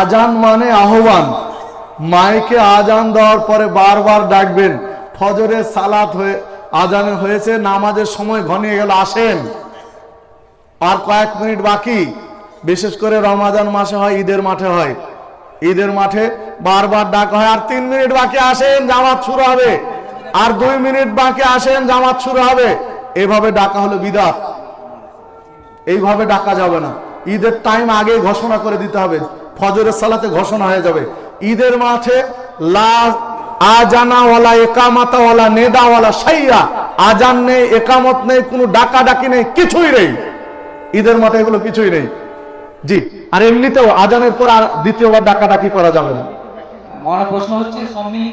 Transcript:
আজান মানে আহ্বান। মাইকে আজান দেওয়ার পরে বারবার ডাকবেন। ফজরের সালাত হয়ে হয়েছে নামাজের সময় ঘনিয়ে গেল আসেন। আর কয়েক মিনিট বাকি। বিশেষ করে রমাজান মাসে হয় ঈদের মাঠে হয়। ঈদের মাঠে বারবার ডাক হয় আর তিন মিনিট বাকি আসেন জামাত শুরু হবে। আর দুই মিনিট বাকি আসেন জামাত শুরু হবে। এভাবে ডাকা হলো বিদাত। এইভাবে ডাকা যাবে না। ঈদের টাইম আগে ঘোষণা করে দিতে হবে। ফজরের সালাতে ঘোষণা হয়ে যাবে। ঈদের মাঠে লা আজানা ওয়ালা একামাতা ওয়ালা নেদা ওয়ালা সাইয়া আজান নেই, একামত নেই, কোনো ডাকা ডাকি নেই, কিছুই নেই। ঈদের মাঠে এগুলো কিছুই নেই। জি, আর এমনিতেও আজানের পর আর দ্বিতীয়বার ডাকা ডাকি করা যাবে না। আমার প্রশ্ন হচ্ছে স্বামী